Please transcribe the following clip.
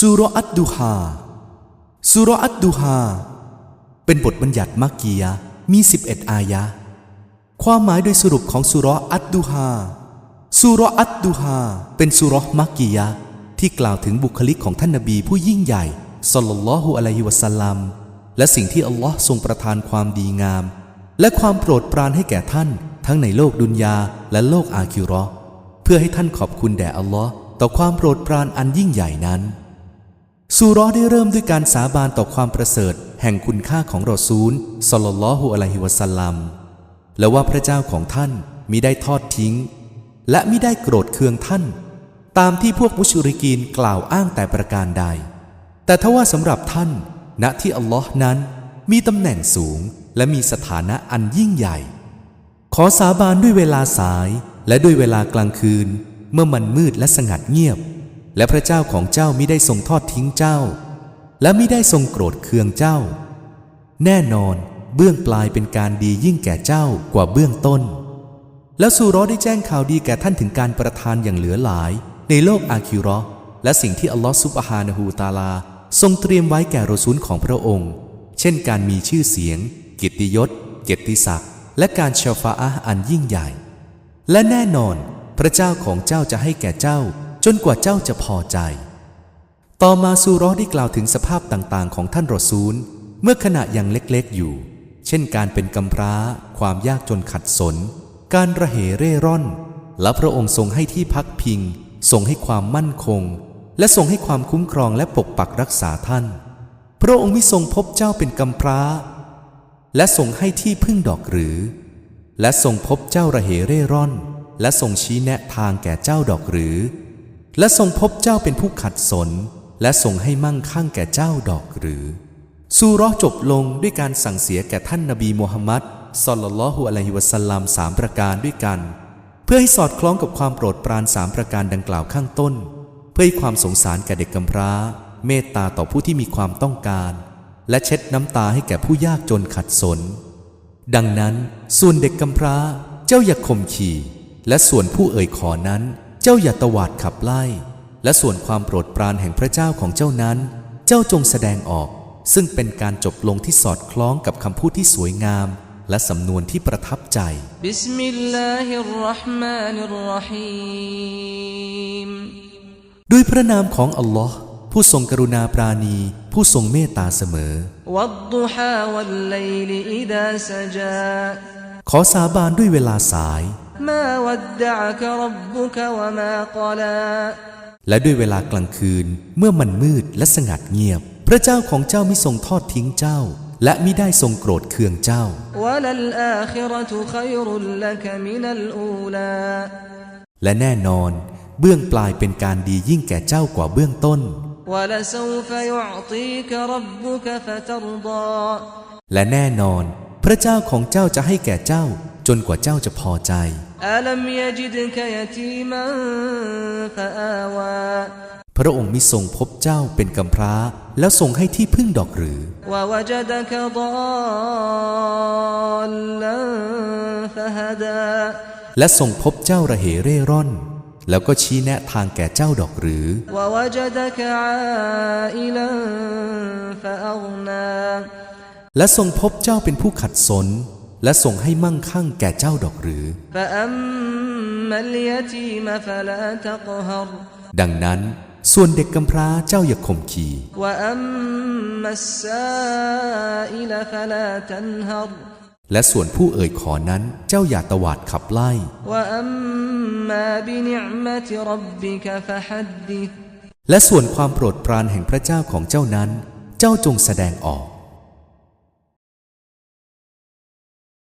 สุรอัดดูฮาสุรอัดดูฮาเป็นบทบัญญัติมักกียะมี 11 อายะ ความหมายโดยสรุปของสุรอัดดูฮาสุรอัดดูฮาเป็นสุรมักกียะที่กล่าวถึงบุคลิกของท่านนบีผู้ยิ่งใหญ่สลลัลลอฮุอะลัยฮิวะสัลลัมและสิ่งที่อัลลอฮ์ทรงประทานความดีงาม และความโปรดปรานให้แก่ท่าน ทั้งในโลกดุนยาและโลกอาคิราะห์เพื่อให้ท่านขอบคุณแด่อัลลอฮ์ต่อความโปรดปรานอันยิ่งใหญ่นั้น ซูราะห์ได้เริ่มด้วยการสาบานต่อความประเสริฐ แห่งคุณค่าของรอซูลสลลลลอฮุอะลัยฮิวะสัลลัมและว่าพระเจ้าของท่านมิได้ทอดทิ้ง และมิได้โกรธเคืองท่าน ตามที่พวกมุชริกีนกล่าวอ้างแต่ประการใด แต่ทว่าสำหรับท่าน ณที่อัลลอฮ์นั้น มีตำแหน่งสูงและมีสถานะอันยิ่งใหญ่ ขอสาบานด้วยเวลาสายและด้วยเวลากลางคืน เมื่อมันมืดและสงัดเงียบ และพระเจ้าของเจ้ามิได้ทรงทอดทิ้งเจ้า และมิได้ทรงโกรธเคืองเจ้า แน่นอนเบื้องปลายเป็นการดียิ่งแก่เจ้ากว่าเบื้องต้น แล้วซูรอได้แจ้งข่าวดีแก่ท่านถึงการประทานอย่างเหลือหลาย ในโลกอาคิราะห์และสิ่งที่อัลลอฮฺซุบฮานะฮูตาลา ทรงเตรียมไว้แก่รอซูลของพระองค์ เช่นการมีชื่อเสียงกียรติยศ เกียรติศักดิ์และการชาฟาอ์อันยิ่งใหญ่ และแน่นอน พระเจ้าของเจ้าจะให้แก่เจ้า จนกว่าเจ้าจะพอใจ ต่อมาซูเรอได้กล่าวถึงสภาพต่างๆ ของท่านรอซูล เมื่อขณะยังเล็กๆอยู่ เช่นการเป็นกำพร้า ความยากจนขัดสน การระเหเร่ร่อน และพระองค์ทรงให้ที่พักพิง ทรงให้ความมั่นคง และทรงให้ความคุ้มครองและปกปักรักษาท่าน พระองค์มิทรงพบเจ้าเป็นกำพร้า และทรงให้ที่พึ่งดอกหรือ และทรงพบเจ้าระเหเร่ร่อน และทรงชี้แนะทางแก่เจ้าดอกหรือ และทรงพบเจ้าเป็นผู้ขัดสน และทรงให้มั่งคั่งแก่เจ้าดอกหรือ ซูราะห์จบลงด้วยการสั่งเสียแก่ท่านนบีมูฮัมมัดสลลัลลอฮุอะลัยฮิวะสัลลัมสามประการด้วยกัน เพื่อให้สอดคล้องกับความโปรดปรานสามประการดังกล่าวข้างต้น เพื่อให้ความสงสารแก่เด็กกำพร้า เมตตาต่อผู้ที่มีความต้องการ และเช็ดน้ำตาให้แก่ผู้ยากจนขัดสน ดังนั้นส่วนเด็กกำพร้าเจ้าอย่าข่มขี่ และส่วนผู้เอ่ยขอนั้น เจ้าอย่าตวาดขับไล่ และส่วนความโปรดปรานแห่งพระเจ้าของเจ้านั้น เจ้าจงแสดงออก ซึ่งเป็นการจบลงที่สอดคล้องกับคำพูดที่สวยงาม และสำนวนที่ประทับใจบิสมิลลาฮิรรห์มานิรรหีมด้วยพระนามของอัลลอฮ์ผู้ทรงกรุณาปราณี ผู้ทรงเมตตาเสมอ ขอสาบานด้วยเวลาสาย ما ودعك ربك وما قلى และด้วยเวลากลางคืน เมื่อมันมืดและสงัดเงียบ พระเจ้าของเจ้ามิทรงทอดทิ้งเจ้า และมิได้ทรงโกรธเคืองเจ้า وللآخرة خير لك من الأولى และแน่นอน เบื้องปลายเป็นการดียิ่งแก่เจ้ากว่าเบื้องต้น ولسوف يعطيك ربك فترضى และแน่นอน พระเจ้าของเจ้าจะให้แก่เจ้า จนกว่าเจ้าจะพอใจ ألم يجدك يتيما فآوى พระองค์มิทรงพบเจ้าเป็นกำพร้า แล้วทรงให้ที่พึ่งดอกหรือ ووجدك ضالا فهدى และทรงพบเจ้าระเหเร่ร่อน แล้วก็ชี้แนะทางแก่เจ้าดอกหรือ ووجدك عائلا فأغنى และทรงพบเจ้าเป็นผู้ขัดสน และส่งให้มั่งคั่งแก่เจ้าดอกหรือ ดังนั้น ส่วนเด็กกำพร้าเจ้าอย่าข่มขีและส่วนผู้เอ่ยขอนั้นเจ้าอย่าตวาดขับไล่ และส่วนความโปรดปรานแห่งพระเจ้าของเจ้านั้น เจ้าจงแสดงออก